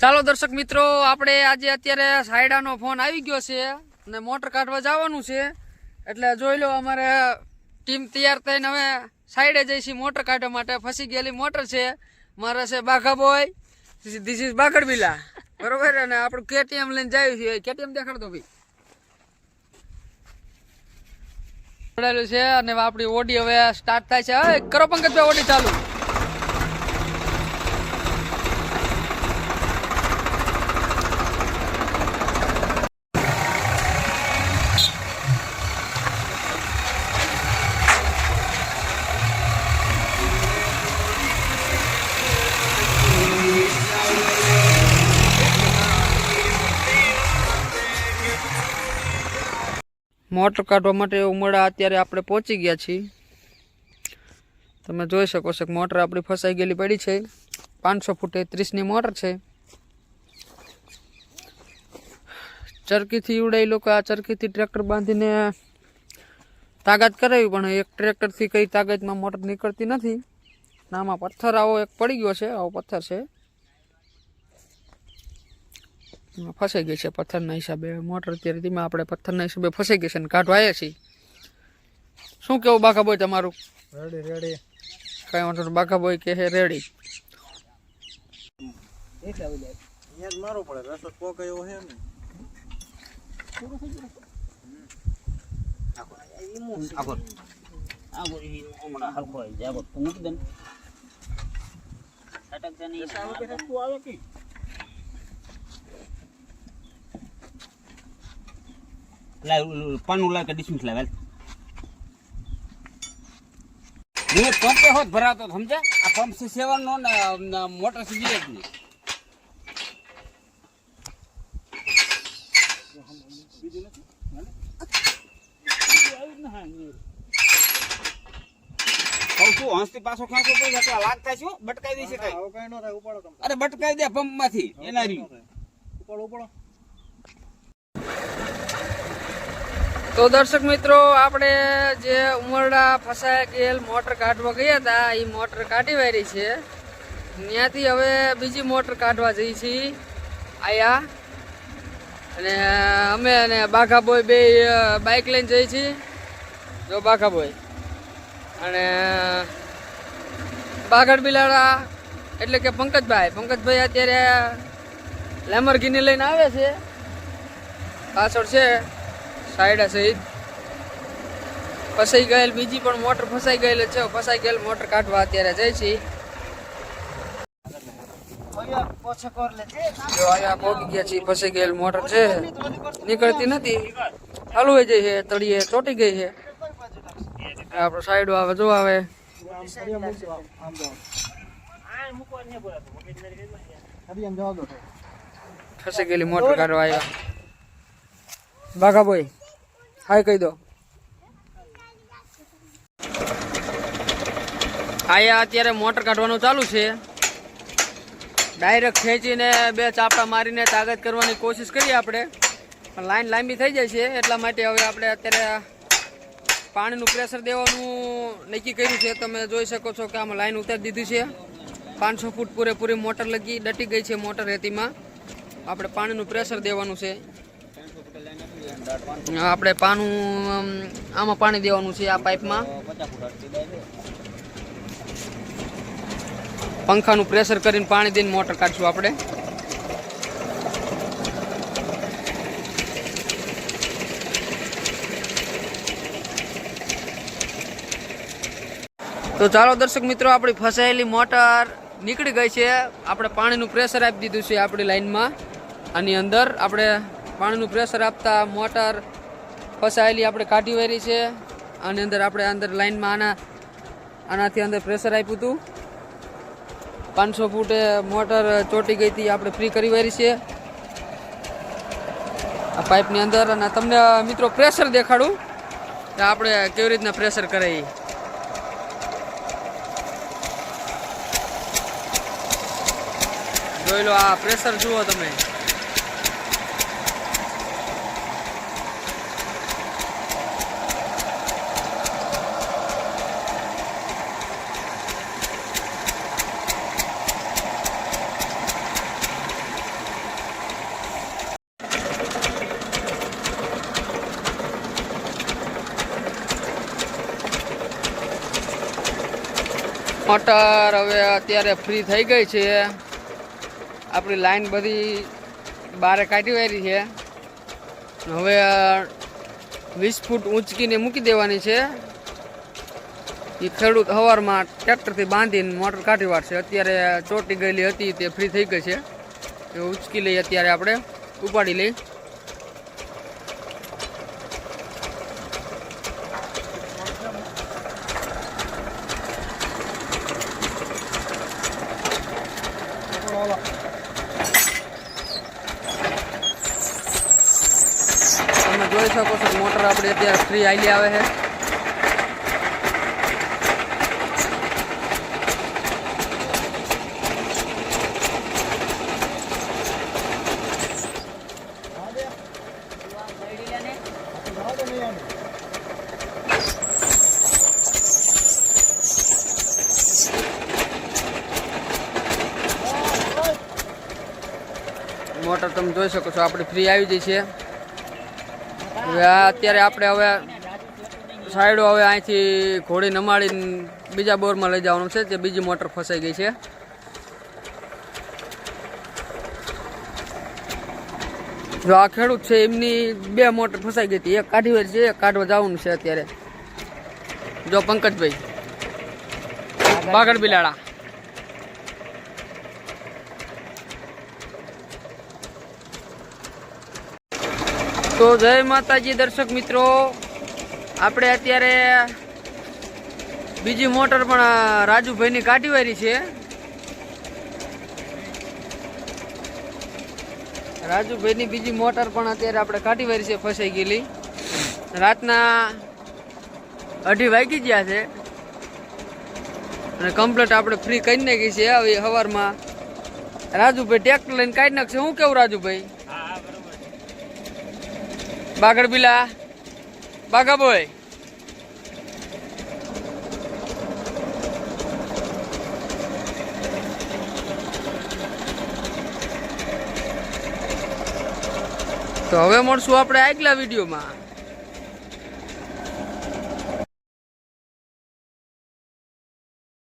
ચાલો દર્શક મિત્રો, આપણે આજે અત્યારે સાયડાનો ફોન આવી ગયો છે અને મોટર કાઢવા જવાનું છે. એટલે જોઈ લો, અમારે ટીમ તૈયાર થઈને હવે સાઈડે જઈશી મોટર કાઢવા માટે. ફસી ગયેલી મોટર છે. મારે છે Bagha boy this is Bagadbilla બરોબર? અને આપણું કેટીએમ લઈને જાય છે. કેટીએમ દેખાડતો ભાઈ. જોડાયેલું છે અને આપણી ઓડી હવે સ્ટાર્ટ થાય છે. હવે કરો પંકજભાઈ, ઓડી ચાલુ. મોટર કાઢવા માટે ઉમળા અત્યારે આપણે પહોંચી ગયા છીએ. તમે જોઈ શકો છો કે મોટર આપણી ફસાઈ ગયેલી પડી છે. પાંચસો ફૂટે ત્રીસની મોટર છે. ચરકીથી ઉડાઈ લોકો આ ચરકીથી ટ્રેક્ટર બાંધીને તાકાત કરાવી, પણ એક ટ્રેક્ટરથી કઈ તાકાતમાં મોટર નીકળતી નથી. નામાં પથ્થર આવો એક પડી ગયો છે, આવો પથ્થર છે. એમાં ફસાઈ ગઈ છે પથ્થરના હિસાબે. મોટર અત્યારે ધીમે આપણે પથ્થરના હિસાબે ફસાઈ ગઈ છે ને કાઢવા આવ્યા છીએ. શું કેવું બાકા બોય તમારું? રેડી રેડી કઈ વાંધો બાકા બોય કે હે રેડી મારો પડે રસ્તો પોક એવો છે ને આગળ આગળ હમણાં હરખો આવી જાય. આગળ તું મૂકી દે ને. અટકતા નહીં. ઓલું પાનું લાય કે ડિસમિસ લાય, હાલ. પંપે હોત ભરાતો સમજે આ પંપ છે સેવન નો ને ને મોટર છે જ નહીં કહું છું હંસથી પાછો ખેંચો પડી જાય લાગતા શું? બટકાઈ દઈશ કઈ. ઉપાડો તમે. અરે બટકાઈ દે પંપમાંથી એના રહ્યું. ઉપાડો ઉપાડો. તો દર્શક મિત્રો, આપણે જે ઉમરડા ફસાયા ગયેલ મોટર કાઢવા ગયા હતા એ મોટર કાઢી વાળી છે. ત્યાંથી હવે બીજી મોટર કાઢવા જઈ છીએ. આયા. અને અમે અને બાઘા બે બાઇક લઈને જઈ છીએ. જો બાઘા અને બાગડ બિલાડા, એટલે કે પંકજભાઈ. પંકજભાઈ અત્યારે લેમરગીની લઈને આવે છે. પાછળ છે. સાઈડ સહિત. ફસાઈ ગયેલ, બીજી પણ મોટર ફસાઈ ગયેલ છે. ફસાઈ ગયેલ, મોટર કાઢવા અત્યારે જાય છે જો ફસાઈ ગયેલ મોટર છે. નીકળતી નથી. હલવાઈ જાય છે તળીએ ચોટી ગઈ છે. આપણો સાઈડ આવે, જો આવે. ફસાઈ ગયેલી મોટર કાઢવા આવ્યા. બાઘા બોય. હાય કહી દો. આયા અત્યારે મોટર કાઢવાનું ચાલુ છે. ડાયરેક્ટ ખેંચીને બે ચાપડા મારીને તાકાત કરવાની કોશિશ કરીએ આપણે. પણ લાઈન લાંબી થઈ જાય છે, એટલા માટે હવે આપણે અત્યારે પાણીનું પ્રેશર દેવાનું નક્કી કર્યું છે. તમે જોઈ શકો છો કે આમાં લાઈન ઉતારી દીધી છે. પાંચસો ફૂટ પૂરેપૂરી મોટર લગી ડટી ગઈ છે મોટર રેતીમાં. આપણે પાણીનું પ્રેશર દેવાનું છે. આપણે પાનું આમાં પાણી દેવાનું છે આ પાઇપમાં. પંખાનું પ્રેશર કરીને પાણી દઈને મોટર કાઢશું આપણે. તો ચાલો દર્શક મિત્રો, આપણી ફસાયેલી મોટર નીકળી ગઈ છે. આપણે પાણીનું પ્રેશર આપી દીધું છે આપણી લાઈનમાં. આની અંદર આપણે પાણીનું પ્રેશર આપતા મોટર ફસાયેલી આપણે કાઢી વારી છે. આની અંદર આપણે અંદર લાઈનમાં આના, આનાથી અંદર પ્રેશર આપ્યું હતું. પાંચસો ફૂટે મોટર ચોટી ગઈ હતી, આપણે ફ્રી કરી વારી છે. આ પાઇપની અંદર અને તમને મિત્રો પ્રેશર દેખાડું. કે આપણે કેવી રીતના પ્રેશર કરાવી જોઈ લો આ પ્રેશર જુઓ તમે. મોટર હવે અત્યારે ફ્રી થઈ ગઈ છે. આપણી લાઈન બધી બારે કાઢી વાળી છે. હવે વીસ ફૂટ ઊંચકીને મૂકી દેવાની છે. એ ખેડૂત હવારમાં ટ્રેક્ટરથી બાંધીને મોટર કાઢી વાળશે. અત્યારે ચોટી ગયેલી હતી, તે ફ્રી થઈ ગઈ છે. એ ઉચકી લઈ અત્યારે આપણે ઉપાડી લઈ તમે જોઈ શકો છો, મોટર આપણે અત્યારે ફ્રી આઈલી આવે છે. મોટર તમે જોઈ શકો છો, આપણે ફ્રી આવી જઈએ છે. હવે આ અત્યારે આપણે હવે સાઈડો હવે અહીંથી ઘોડી નમાડીને બીજા બોરમાં લઈ જવાનું છે તે બીજી મોટર ફસાઈ ગઈ છે. જો આ ખેડૂત છે, એમની બે મોટર ફસાઈ ગઈ હતી, એક કાઢી છે, એક કાઢવા જવાનું છે અત્યારે. જો પંકજભાઈ, બાગડ બિલાડા. તો જય માતાજી દર્શક મિત્રો. આપણે અત્યારે બીજી મોટર પણ રાજુભાઈની કાઢી વાળી છે. રાજુભાઈની બીજી મોટર પણ અત્યારે આપણે કાઢી વાળી છે, ફસાઈ ગયેલી. રાતના અઢી વાગી ગયા છે. અને કમ્પ્લેટ આપણે ફ્રી કરી નાખી છે. હવે સવારમાં રાજુભાઈ ટ્રેક્ટર લઈને કાઢી નાખશે. હું કેવું રાજુભાઈ? બાગડ બિલા. બાગા બોય. તો હવે મળશું આપણે આગલા વિડીયોમાં.